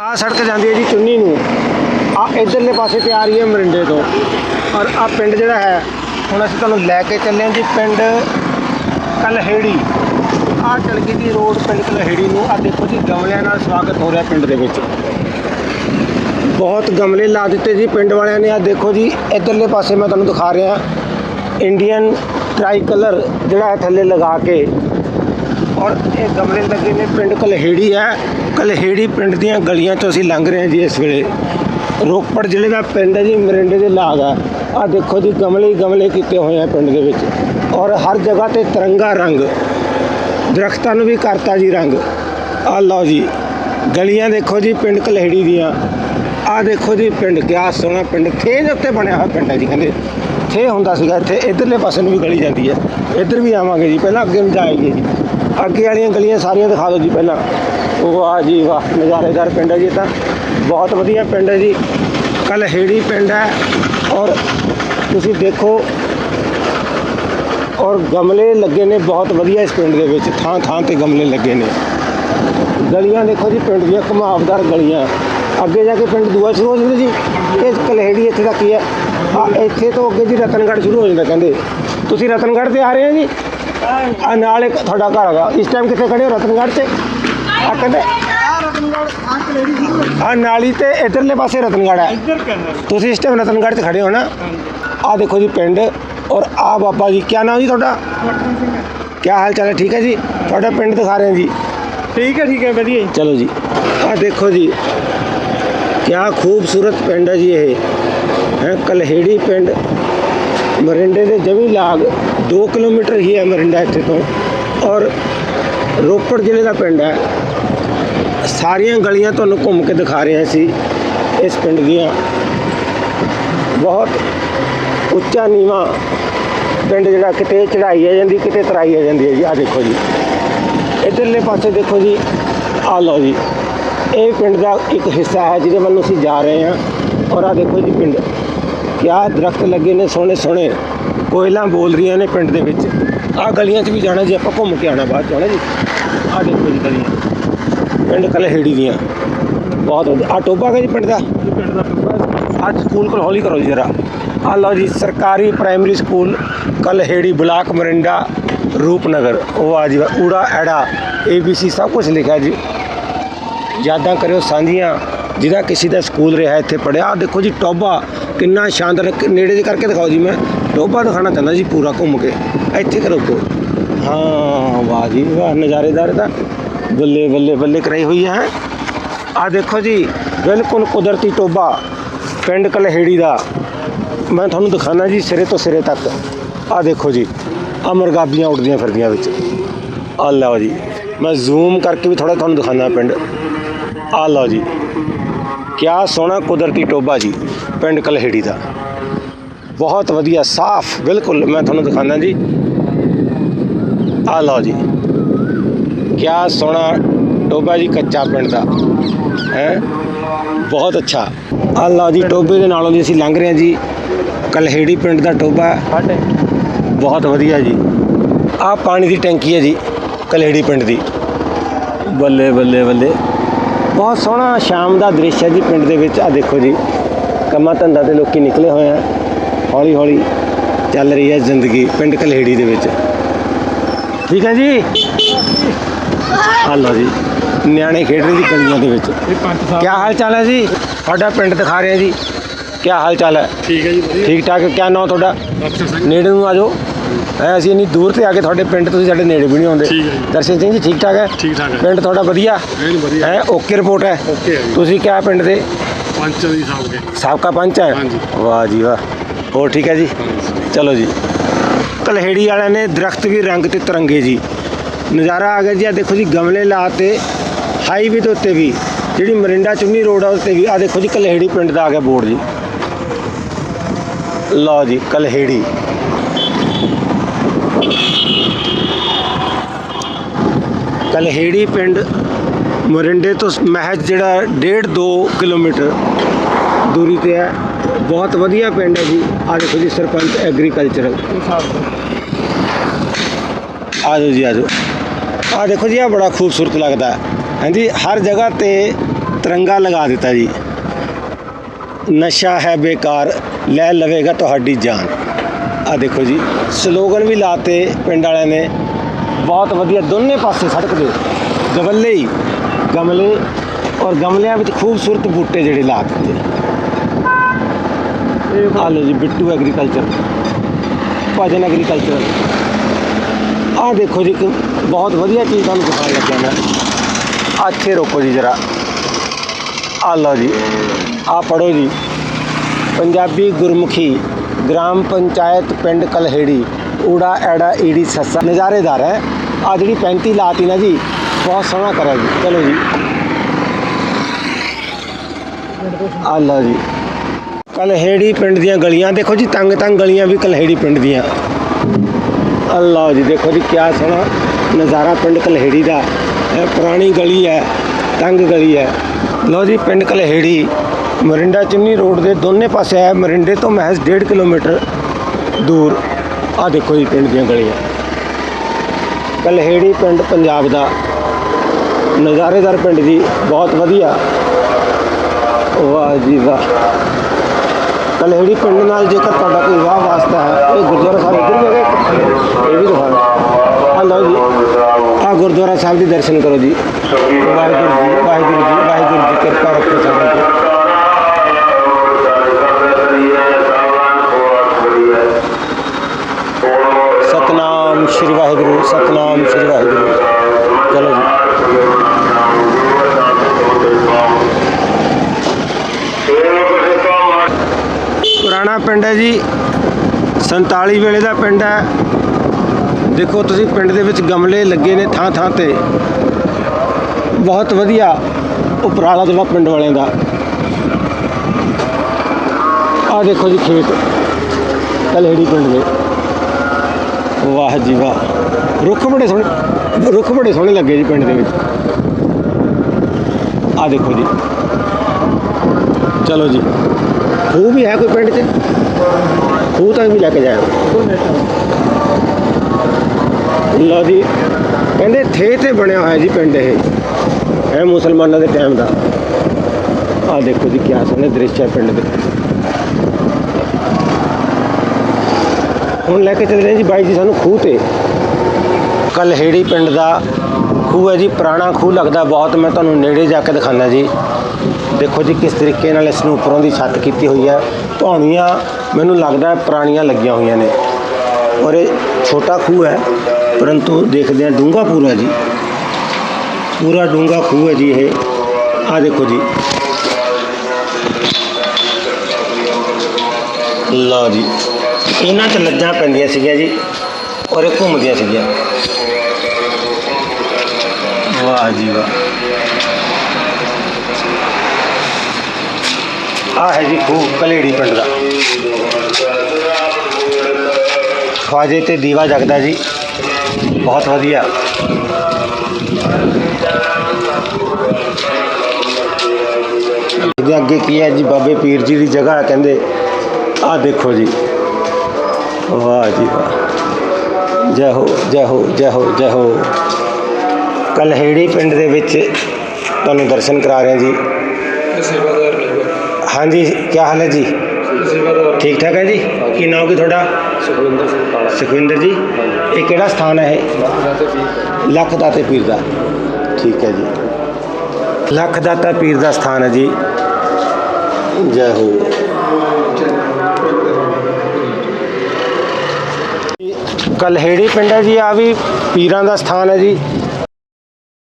ਆ ਸੜਕ ਜਾਂਦੀ ਹੈ ਜੀ ਚੁੰਨੀ ਨੂੰ। ਆ ਇਧਰਲੇ ਪਾਸੇ ਤੇ ਆ ਰਹੀ ਹੈ ਮਰਿੰਡੇ ਤੋਂ। ਔਰ ਆ ਪਿੰਡ ਜਿਹੜਾ ਹੈ, ਹੁਣ ਅਸੀਂ ਤੁਹਾਨੂੰ ਲੈ ਕੇ ਚੱਲੇ ਹਾਂ ਜੀ ਪਿੰਡ ਕਲਹੇੜੀ। ਆ ਚਲਗੀ ਦੀ ਰੋਡ ਪਿੰਡ ਕਲਹੇੜੀ ਨੂੰ ਆ ਦੇਖੋ ਜੀ, ਗਮਲਿਆਂ ਨਾਲ ਸਵਾਗਤ ਹੋ ਰਿਹਾ ਪਿੰਡ ਦੇ ਵਿੱਚ। ਬਹੁਤ ਗਮਲੇ ਲਾ ਦਿੱਤੇ ਜੀ ਪਿੰਡ ਵਾਲਿਆਂ ਨੇ। ਆ ਦੇਖੋ ਜੀ, ਇਧਰਲੇ ਪਾਸੇ ਮੈਂ ਤੁਹਾਨੂੰ ਦਿਖਾ ਰਿਹਾ। ਇੰਡੀਅਨ ਟ੍ਰਾਈ ਕਲਰ ਜਿਹੜਾ ਹੈ ਥੱਲੇ ਲਗਾ ਕੇ। ਔਰ ਇਹ ਗਮਲੇ ਲੱਗੇ ਨੇ ਪਿੰਡ ਕਲਹੇੜੀ ਹੈ। ਕਲਹੇੜੀ ਪਿੰਡ ਦੀਆਂ ਗਲੀਆਂ ਤੋਂ ਅਸੀਂ ਲੰਘ ਰਹੇ ਹਾਂ ਜੀ ਇਸ ਵੇਲੇ। ਰੋਪੜ ਜ਼ਿਲ੍ਹੇ ਦਾ ਪਿੰਡ ਹੈ ਜੀ, ਮਰਿੰਡੇ ਦੇ ਲਾਗ ਆ। ਆ ਦੇਖੋ ਜੀ, ਗਮਲੇ ਗਮਲੇ ਕੀਤੇ ਹੋਏ ਆ ਪਿੰਡ ਦੇ ਵਿੱਚ। ਔਰ ਹਰ ਜਗ੍ਹਾ ਤੇ ਤਿਰੰਗਾ ਰੰਗ। ਦਰਖਤਾਂ ਨੂੰ ਵੀ ਕਰਤਾ ਜੀ ਰੰਗ। ਆ ਲਓ ਜੀ, ਗਲੀਆਂ ਦੇਖੋ ਜੀ, ਪਿੰਡ ਕਲਹੇੜੀ ਦੀਆਂ। ਆ ਦੇਖੋ ਜੀ, ਪਿੰਡ ਕਿਆ ਸੋਹਣਾ ਪਿੰਡ। ਥੇ ਦੇ ਉੱਤੇ ਬਣਿਆ ਹੋਇਆ ਪਿੰਡ ਹੈ ਜੀ ਕਹਿੰਦੇ। ਥੇ ਹੁੰਦਾ ਸੀਗਾ ਇੱਥੇ, ਇਧਰਲੇ ਪਾਸੇ ਨੂੰ ਵੀ ਗਲੀ ਜਾਂਦੀ ਹੈ। ਇੱਧਰ ਵੀ ਆਵਾਂਗੇ ਜੀ, ਪਹਿਲਾਂ ਅੱਗੇ ਨੂੰ ਜਾਏਗੀ ਜੀ। ਅੱਗੇ ਵਾਲੀਆਂ ਗਲੀਆਂ ਸਾਰੀਆਂ ਦਿਖਾ ਦਿਓ ਜੀ ਪਹਿਲਾਂ। ਵਾਹ ਜੀ ਵਾਹ ਨਜ਼ਾਰੇਦਾਰ ਪਿੰਡ ਹੈ ਜੀ ਤਾਂ। ਬਹੁਤ ਵਧੀਆ ਪਿੰਡ ਹੈ ਜੀ। ਕਲਹੇੜੀ ਪਿੰਡ ਹੈ ਔਰ ਤੁਸੀਂ ਦੇਖੋ ਔਰ ਗਮਲੇ ਲੱਗੇ ਨੇ ਬਹੁਤ ਵਧੀਆ ਇਸ ਪਿੰਡ ਦੇ ਵਿੱਚ। ਥਾਂ ਥਾਂ ਤੇ ਗਮਲੇ ਲੱਗੇ ਨੇ। ਗਲੀਆਂ ਦੇਖੋ ਜੀ ਪਿੰਡ ਦੀਆਂ ਘੁਮਾਵਦਾਰ ਗਲੀਆਂ। ਅੱਗੇ ਜਾ ਕੇ ਪਿੰਡ ਦੂਆ ਸ਼ੁਰੂ ਹੋ ਜਾਂਦਾ ਜੀ। ਇਹ ਕਲਹੇੜੀ ਇੱਥੇ ਤੱਕ ਹੀ ਹੈ। ਆ ਇੱਥੇ ਤੋਂ ਅੱਗੇ ਜੀ ਰਤਨਗੜ੍ਹ ਸ਼ੁਰੂ ਹੋ ਜਾਂਦਾ ਕਹਿੰਦੇ। ਤੁਸੀਂ ਰਤਨਗੜ੍ਹ ਤੇ ਆ ਰਹੇ ਹੋ ਜੀ? ਆ ਨਾਲ ਇੱਕ ਤੁਹਾਡਾ ਘਰ ਹੈਗਾ। ਇਸ ਟਾਈਮ ਕਿੱਥੇ ਖੜੇ ਹੋ? ਰਤਨਗੜ੍ਹ ਤੇ? ਆ ਕਹਿੰਦੇ ਆ ਨਾਲੀ ਤੇ ਇਧਰਲੇ ਪਾਸੇ ਰਤਨਗੜ੍ਹ ਹੈ। ਇੱਧਰ ਕਹਿੰਦਾ ਤੁਸੀਂ ਇਸ ਟਾਈਮ ਰਤਨਗੜ੍ਹ ਤੇ ਖੜੇ ਹੋ ਨਾ ਆ ਦੇਖੋ ਜੀ ਪਿੰਡ ਔਰ ਆ ਬਾਬਾ ਜੀ ਕੀ ਨਾਮ ਜੀ ਤੁਹਾਡਾ? ਕੀ ਹਾਲ ਚਾਲ ਹੈ? ਠੀਕ ਹੈ ਜੀ? ਤੁਹਾਡਾ ਪਿੰਡ ਦਿਖਾ ਰਹੇ ਹਾਂ ਜੀ। ਠੀਕ ਹੈ ਠੀਕ ਹੈ ਵਧੀਆ ਜੀ। ਚਲੋ ਜੀ। ਆ ਦੇਖੋ ਜੀ ਕਿਆ ਖੂਬਸੂਰਤ ਪਿੰਡ ਹੈ ਜੀ ਇਹ। ਹੈ ਕਲਹੇੜੀ ਪਿੰਡ। ਮਰਿੰਡੇ ਦੇ ਜਮੀ ਲਾਗ 2 ਕਿਲੋਮੀਟਰ ਹੀ ਹੈ ਮਰਿੰਡਾ ਇੱਥੇ ਤੋਂ। ਔਰ ਰੋਪੜ ਜ਼ਿਲ੍ਹੇ ਦਾ ਪਿੰਡ ਹੈ। ਸਾਰੀਆਂ ਗਲੀਆਂ ਤੁਹਾਨੂੰ ਘੁੰਮ ਕੇ ਦਿਖਾ ਰਹੇ ਸੀ ਇਸ ਪਿੰਡ ਦੀਆਂ। ਬਹੁਤ ਉੱਚਾ ਨੀਵਾ ਪਿੰਡ ਜਿਹੜਾ, ਕਿਤੇ ਚੜਾਈ ਆ ਜਾਂਦੀ, ਕਿਤੇ ਤਰਾਈ ਆ ਜਾਂਦੀ ਹੈ ਜੀ। ਆ ਦੇਖੋ ਜੀ। ਇਧਰਲੇ ਪਾਸੇ ਦੇਖੋ ਜੀ। ਆ ਲਓ ਜੀ। ਇਹ ਪਿੰਡ ਦਾ ਇੱਕ ਹਿੱਸਾ ਹੈ ਜਿਹਦੇ ਵੱਲ ਨੂੰ ਅਸੀਂ ਜਾ ਰਹੇ ਹਾਂ। ਔਰ ਆ ਦੇਖੋ ਜੀ ਪਿੰਡ। ਕਿਆ ਦਰਖਤ ਲੱਗੇ ਨੇ, ਸੋਹਣੇ ਸੋਹਣੇ। ਕੋਇਲਾਂ ਬੋਲ ਰਹੀਆਂ ਨੇ ਪਿੰਡ ਦੇ ਵਿੱਚ। ਆ ਗਲੀਆਂ 'ਚ ਵੀ ਜਾਣਾ ਜੀ। ਆਪਾਂ ਘੁੰਮ ਕੇ ਆਣਾ ਬਾਅਦ ਜਾਣਾ ਜੀ? ਆ ਦੇਖੋ ਜੀ ਗਲੀਆਂ। ਪਿੰਡ ਕਲਹੇੜੀ ਦੀਆਂ। ਬਹੁਤ ਵਧੀਆ। ਆ ਟੋਬਾ ਹੈ ਜੀ ਪਿੰਡ ਦਾ? ਇਹ ਪਿੰਡ ਦਾ ਟੁੱਬਾ ਅੱਜ ਸਕੂਲ ਕੋਲ ਹੌਲੀ ਕਰੋ ਜੀ ਜਰਾ। ਆ ਲਓ ਜੀ, ਸਰਕਾਰੀ primary school, Kalheri block Morinda, Rupnagar. ਉਹ ਆ ਜੀ, ਊੜਾ, ਐੜਾ, ਏਬੀਸੀ, ਸਭ ਕੁਝ ਲਿਖਿਆ ਜੀ। ਯਾਦਾਂ ਕਰਿਓ ਸਾਂਝੀਆਂ ਜਿਹਦਾ ਕਿਸੇ ਦਾ ਸਕੂਲ ਰਿਹਾ, ਇੱਥੇ ਪੜਿਆ ਆ ਦੇਖੋ ਜੀ ਟੋਬਾ ਕਿੰਨਾ ਸ਼ਾਨਦਾਰ ਨੇੜੇ ਦੇ ਕਰਕੇ ਦਿਖਾਓ ਜੀ ਮੈਂ। ਟੋਬਾ ਦਿਖਾਣਾ ਚਾਹੁੰਦਾ ਜੀ ਪੂਰਾ ਘੁੰਮ ਕੇ। ਇੱਥੇ ਕਰੋ ਕੋ ਹਾਂ, ਵਾਹ ਜੀ ਵਾਹ, ਨਜ਼ਾਰੇਦਾਰ ਤਾਂ। ਬੱਲੇ ਬੱਲੇ ਬੱਲੇ ਕਰਾਈ ਹੋਈ ਹੈ। ਆ ਦੇਖੋ ਜੀ, ਬਿਲਕੁਲ ਕੁਦਰਤੀ ਟੋਬਾ ਪਿੰਡ ਕਲਹੇੜੀ ਦਾ। ਮੈਂ ਤੁਹਾਨੂੰ ਦਿਖਾਣਾ ਜੀ ਸਿਰੇ ਤੋਂ ਸਿਰੇ ਤੱਕ। ਆ ਦੇਖੋ ਜੀ ਆ ਮੁਰਗਾਬੀਆਂ ਉੱਡਦੀਆਂ ਫਿਰਦੀਆਂ ਵਿੱਚ। ਆ ਲਓ ਜੀ, ਮੈਂ ਜ਼ੂਮ ਕਰਕੇ ਵੀ ਥੋੜਾ ਤੁਹਾਨੂੰ ਦਿਖਾਣਾ ਪਿੰਡ। ਆ ਲਓ ਜੀ, ਕਿਆ ਸੋਹਣਾ ਕੁਦਰਤੀ ਟੋਬਾ ਜੀ ਪਿੰਡ ਕਲਹੇੜੀ ਦਾ। ਬਹੁਤ ਵਧੀਆ, ਸਾਫ਼, ਬਿਲਕੁਲ ਮੈਂ ਤੁਹਾਨੂੰ ਦਿਖਾਣਾ ਜੀ। ਆ ਲਓ ਜੀ ਕਿਆ ਸੋਹਣਾ ਟੋਬਾ ਜੀ ਕੱਚਾ ਪਿੰਡ ਦਾ। ਹੈ? ਬਹੁਤ ਅੱਛਾ। ਆ ਲਓ ਜੀ ਟੋਬੇ ਦੇ ਨਾਲੋਂ ਦੀ ਅਸੀਂ ਲੰਘ ਰਹੇ ਹਾਂ ਜੀ। ਕਲਹੇੜੀ ਪਿੰਡ ਦਾ ਟੋਬਾ ਬਹੁਤ ਵਧੀਆ ਜੀ। ਆਹ ਪਾਣੀ ਦੀ ਟੈਂਕੀ ਹੈ ਜੀ ਕਲੇੜੀ ਪਿੰਡ ਦੀ। ਬੱਲੇ ਬੱਲੇ ਬੱਲੇ। ਬਹੁਤ ਸੋਹਣਾ ਸ਼ਾਮ ਦਾ ਦ੍ਰਿਸ਼ ਹੈ ਜੀ ਪਿੰਡ ਦੇ ਵਿੱਚ। ਆ ਦੇਖੋ ਜੀ ਕੰਮਾਂ ਧੰਦਾ ਤੇ ਲੋਕੀ ਨਿਕਲੇ ਹੋਏ ਆ। ਹੌਲੀ ਹੌਲੀ ਚੱਲ ਰਹੀ ਹੈ ਜ਼ਿੰਦਗੀ ਪਿੰਡ ਕਲੇੜੀ ਦੇ ਵਿੱਚ। ਠੀਕ ਹੈ ਜੀ? ਆ ਲਓ ਜੀ ਨਿਆਣੇ ਖੇਡ ਰਹੇ ਜੀ ਗਲੀਆਂ ਦੇ ਵਿੱਚ। ਇਹ ਪੰਜ ਸਾਹਿਬ ਕੀ ਹਾਲ ਚਾਲ ਹੈ ਜੀ? ਤੁਹਾਡਾ ਪਿੰਡ ਦਿਖਾ ਰਹੇ ਹਾਂ ਜੀ। ਕੀ ਹਾਲ ਚਾਲ ਹੈ? ਠੀਕ ਹੈ ਜੀ ਵਧੀਆ। ਠੀਕ ਠਾਕ ਕੀ ਨਾਮ ਤੁਹਾਡਾ? ਅਫਸਰ ਸਿੰਘ। ਨੇੜੇ ਨੂੰ ਆ ਜਾਓ। ਐ ਅਸੀਂ ਇੰਨੀ ਦੂਰ ਤੇ ਆ ਕੇ ਤੁਹਾਡੇ ਪਿੰਡ ਤੁਸੀਂ ਸਾਡੇ ਨੇੜੇ ਵੀ ਨਹੀਂ ਆਉਂਦੇ। ਠੀਕ ਹੈ ਜੀ। ਦਰਸ਼ਨ ਸਿੰਘ ਜੀ ਠੀਕ ਠਾਕ ਹੈ? ਠੀਕ ਠਾਕ ਹੈ। ਪਿੰਡ ਤੁਹਾਡਾ ਵਧੀਆ? ਐਨ ਵਧੀਆ। ਹੈ? ਓਕੇ ਰਿਪੋਰਟ ਹੈ? ਓਕੇ ਹੈ ਜੀ। ਤੁਸੀਂ ਕਿਆ ਪਿੰਡ ਦੇ? ਪੰਜ ਦੀ ਸਾਹਿਬ ਕੇ ਸਾਬਕਾ ਪੰਚ ਹੈ? ਹਾਂਜੀ। ਵਾਹ ਜੀ ਵਾਹ। ਹੋਰ ਠੀਕ ਹੈ ਜੀ? ਚਲੋ ਜੀ। ਕਲਹੇੜੀ ਵਾਲਿਆਂ ਨੇ ਦਰਖਤ ਵੀ ਰੰਗ ਤੇ ਤਿਰੰਗੇ ਜੀ। ਨਜ਼ਾਰਾ ਆ ਗਿਆ ਜੀ ਆ ਦੇਖੋ ਜੀ, ਗਮਲੇ ਲਾਤੇ ਹਾਈਵੇ ਦੇ ਉੱਤੇ ਵੀ, ਜਿਹੜੀ ਮਰਿੰਡਾ ਚੁੰਨੀ ਰੋਡ ਆ ਉੱਤੇ ਵੀ ਆ ਦੇਖੋ ਜੀ, ਕਲਹੇੜੀ ਪਿੰਡ ਦਾ ਆ ਗਿਆ ਬੋਰਡ ਜੀ। ਲਓ ਜੀ, ਕਲਹੇੜੀ। ਕਲਹੇੜੀ ਪਿੰਡ ਮਰਿੰਡੇ ਤੋਂ ਮਹਿਜ ਜਿਹੜਾ 1.5 2 ਕਿਲੋਮੀਟਰ ਦੂਰੀ ਤੇ ਹੈ। ਬਹੁਤ ਵਧੀਆ ਪਿੰਡ ਹੈ ਜੀ। ਆ ਦੇਖੋ ਜੀ, ਸਰਪੰਚ ਐਗਰੀਕਲਚਰਲ ਆ ਜਾਓ ਜੀ, ਆ ਜਾਓ। ਆ ਦੇਖੋ ਜੀ ਆ ਬੜਾ ਖੂਬਸੂਰਤ ਲੱਗਦਾ ਹੈ। ਹਾਂਜੀ, ਹਰ ਜਗ੍ਹਾ ਤੇ ਤਿਰੰਗਾ ਲਗਾ ਦਿੱਤਾ ਜੀ। ਨਸ਼ਾ ਹੈ ਬੇਕਾਰ, ਲੈ ਲਵੇਗਾ ਤੁਹਾਡੀ ਜਾਨ। ਆ ਦੇਖੋ ਜੀ, ਸਲੋਗਨ ਵੀ ਲਾਤੇ ਪਿੰਡ ਵਾਲਿਆਂ ਨੇ। ਬਹੁਤ ਵਧੀਆ, ਦੋਨੇ ਪਾਸੇ ਸੜਕ ਦੇ। ਗਮਲੇ ਹੀ, ਗਮਲੇ ਔਰ ਗਮਲਿਆਂ ਵਿੱਚ ਖੂਬਸੂਰਤ ਬੂਟੇ ਜਿਹੜੇ ਲਾ ਦਿੱਤੇ। ਆ ਲਓ ਜੀ, ਬਿੱਟੂ ਐਗਰੀਕਲਚਰ ਭਜਨ ਐਗਰੀਕਲਚਰ ਆਹ ਦੇਖੋ ਜੀ, ਇੱਕ ਬਹੁਤ ਵਧੀਆ ਚੀਜ਼ ਤੁਹਾਨੂੰ ਦਿਖਾਉਣ ਲੱਗਿਆ ਮੈਂ। ਅੱਛੇ ਰੋਕੋ ਜੀ ਜਰਾ। ਆ ਲਓ ਜੀ ਆ ਪੜੋ ਜੀ। ਪੰਜਾਬੀ ਗੁਰਮੁਖੀ ਗ੍ਰਾਮ ਪੰਚਾਇਤ ਪਿੰਡ ਕਲਹੇੜੀ, ਊੜਾ ਐੜਾ ਈੜੀ ਸੱਸਾ ਨਜ਼ਾਰੇਦਾਰ ਹੈ। ਆ ਜਿਹੜੀ 35 ਲਾਤੀ ਨਾ ਜੀ, ਬਹੁਤ ਸੋਹਣਾ ਕਰਿਆ ਜੀ। ਚਲੋ ਜੀ। ਆ ਲਓ ਜੀ। ਕਲਹੇੜੀ ਪਿੰਡ ਦੀਆਂ ਗਲੀਆਂ, ਦੇਖੋ ਜੀ ਤੰਗ ਤੰਗ ਗਲੀਆਂ ਵੀ ਕਲਹੇੜੀ ਪਿੰਡ ਦੀਆਂ। ਅੱਲਾ ਜੀ, ਦੇਖੋ ਜੀ, ਕਿਆ ਸੋਹਣਾ ਨਜ਼ਾਰਾ ਪਿੰਡ ਕਲਹੇੜੀ ਦਾ ਇਹ ਪੁਰਾਣੀ ਗਲੀ ਹੈ, ਤੰਗ ਗਲੀ ਹੈ। ਲਓ ਜੀ, ਪਿੰਡ ਕਲਹੇੜੀ, ਮਰਿੰਡਾ ਚੁੰਨੀ ਰੋਡ ਦੇ ਦੋਨੇ ਪਾਸੇ ਹੈ, ਮਰਿੰਡੇ ਤੋਂ ਮਹਿਜ਼ 1.5 ਕਿਲੋਮੀਟਰ ਦੂਰ। ਆ ਦੇਖੋ ਜੀ, ਪਿੰਡ ਦੀਆਂ ਗਲੀਆਂ। ਕਲਹੇੜੀ ਪਿੰਡ ਪੰਜਾਬ ਦਾ। ਨਜ਼ਾਰੇਦਾਰ ਪਿੰਡ ਜੀ, ਬਹੁਤ ਵਧੀਆ। ਵਾਹ ਜੀ ਵਾਹ। ਕਲਹੇੜੀ ਪਿੰਡ ਨਾਲ ਜੇਕਰ ਤੁਹਾਡਾ ਕੋਈ ਵਿਆਹ ਵਾਸਤਾ ਹੈ, ਇਹ ਗੁਰਦੁਆਰਾ ਸਾਹਿਬ ਇੱਧਰ ਵੀ ਹੈਗਾ ਇਹ ਵੀ ਦਿਖਾ ਆ ਲਓ ਜੀ। ਆ ਗੁਰਦੁਆਰਾ ਸਾਹਿਬ ਦੇ ਦਰਸ਼ਨ ਕਰੋ ਜੀ। ਵਾਹਿਗੁਰੂ ਜੀ ਵਾਹਿਗੁਰੂ ਜੀ ਵਾਹਿਗੁਰੂ ਜੀ ਕਿਰਪਾ ਰੱਖੋ ਸਾਡੇ ਤੇ ਸਤਨਾਮ ਸ਼੍ਰੀ ਵਾਹਿਗੁਰੂ, ਸਤਨਾਮ ਸ਼੍ਰੀ ਵਾਹਿਗੁਰੂ। ਚਲੋ ਜੀ। ਪੁਰਾਣਾ ਪਿੰਡ ਹੈ ਜੀ। 47 ਵੇਲੇ ਦਾ ਪਿੰਡ ਹੈ। ਦੇਖੋ ਤੁਸੀਂ ਪਿੰਡ ਦੇ ਵਿੱਚ ਗਮਲੇ ਲੱਗੇ ਨੇ ਥਾਂ ਥਾਂ ਤੇ। ਬਹੁਤ ਵਧੀਆ ਉਪਰਾਲਾ ਜਿਹੜਾ ਪਿੰਡ ਵਾਲਿਆਂ ਦਾ। ਆਹ ਦੇਖੋ ਜੀ ਖੇਤ ਕਲਹੇੜੀ ਪਿੰਡ ਦੇ। ਵਾਹ ਜੀ ਵਾਹ। ਰੁੱਖ ਬੜੇ ਸੋਹਣੇ, ਰੁੱਖ ਬੜੇ ਸੋਹਣੇ ਲੱਗੇ ਜੀ ਪਿੰਡ ਦੇ ਵਿੱਚ। ਆਹ ਦੇਖੋ ਜੀ। ਚਲੋ ਜੀ। ਖੂਹ ਵੀ ਹੈ ਕੋਈ ਪਿੰਡ 'ਚ? ਖੂਹ ਤੱਕ ਵੀ ਲੈ ਕੇ ਜਾਇਆ ਲਓ ਜੀ ਕਹਿੰਦੇ ਥੇ ਤੇ ਬਣਿਆ ਹੋਇਆ ਜੀ ਪਿੰਡ ਇਹ। ਹੈ ਮੁਸਲਮਾਨਾਂ ਦੇ ਟਾਈਮ ਦਾ। ਆਹ ਦੇਖੋ ਜੀ ਕਿਆ ਸੋਹਣੇ ਦ੍ਰਿਸ਼ ਹੈ ਪਿੰਡ ਦੇ। ਹੁਣ ਲੈ ਕੇ ਚੱਲ ਰਹੇ ਜੀ ਬਾਈ ਜੀ ਸਾਨੂੰ ਖੂਹ ਤੇ। ਕਲਹੇੜੀ ਪਿੰਡ ਦਾ ਖੂਹ ਹੈ ਜੀ, ਪੁਰਾਣਾ ਖੂਹ ਲੱਗਦਾ ਬਹੁਤ। ਮੈਂ ਤੁਹਾਨੂੰ ਨੇੜੇ ਜਾ ਕੇ ਦਿਖਾਣਾ ਜੀ। ਦੇਖੋ ਜੀ ਕਿਸ ਤਰੀਕੇ ਨਾਲ ਇਸ ਨੂੰ ਉੱਪਰੋਂ ਦੀ ਛੱਤ ਕੀਤੀ ਹੋਈ ਹੈ। ਧੌਣੀਆਂ ਮੈਨੂੰ ਲੱਗਦਾ ਪੁਰਾਣੀਆਂ ਲੱਗੀਆਂ ਹੋਈਆਂ ਨੇ। ਔਰ ਇਹ ਛੋਟਾ ਖੂਹ ਹੈ ਪਰੰਤੂ ਦੇਖਦੇ ਹਾਂ ਡੂੰਘਾ ਪੂਰਾ ਜੀ ਪੂਰਾ ਡੂੰਘਾ ਖੂਹ ਹੈ ਜੀ ਇਹ ਆ ਦੇਖੋ ਜੀ ਲਓ ਜੀ ਇਹਨਾਂ 'ਚ ਲੱਜਾਂ ਪੈਂਦੀਆਂ ਸੀਗੀਆਂ ਜੀ ਔਰ ਇਹ ਘੁੰਮਦੀਆਂ ਸੀਗੀਆਂ ਵਾਹ ਜੀ ਵਾਹ ਆ ਹੈ ਜੀ ਖੂਹ ਕਲੇੜੀ ਪਿੰਡ ਦਾ ਖਵਾਜੇ ਤੇ ਦੀਵਾ ਜਗਦਾ ਜੀ। ਬਹੁਤ ਵਧੀਆ। ਇਹਦੇ ਅੱਗੇ ਕੀ ਹੈ ਜੀ? ਬਾਬੇ ਪੀਰ ਜੀ ਦੀ ਜਗ੍ਹਾ ਕਹਿੰਦੇ ਆ ਦੇਖੋ ਜੀ। ਵਾਹ ਜੀ ਵਾਹ। ਜੈ ਹੋ ਜੈ ਹੋ ਜੈ ਹੋ ਜੈ ਹੋ। ਕਲਹੇੜੀ ਪਿੰਡ ਦੇ ਵਿੱਚ ਤੁਹਾਨੂੰ ਦਰਸ਼ਨ ਕਰਾ ਰਹੇ ਹਾਂ ਜੀ। ਹਾਂਜੀ ਕੀ ਹਾਲ ਹੈ ਜੀ? ਠੀਕ ਠਾਕ ਹੈ ਜੀ? ਕੀ ਨਾਮ ਕੀ ਤੁਹਾਡਾ? ਸੁਖਵਿੰਦਰ ਸਿੰਘ ਸੁਖਵਿੰਦਰ ਜੀ, ਇਹ ਕਿਹੜਾ ਸਥਾਨ ਹੈ ਇਹ? ਲੱਖ ਦਾਤੇ ਪੀਰ ਦਾ। ਠੀਕ ਹੈ ਜੀ। ਲੱਖ ਦਾਤਾ ਪੀਰ ਦਾ ਸਥਾਨ ਹੈ ਜੀ। ਜੈ ਹੋ। ਕਲਹੇੜੀ ਪਿੰਡ ਹੈ ਜੀ? ਆ ਵੀ ਪੀਰਾਂ ਦਾ ਸਥਾਨ ਹੈ ਜੀ।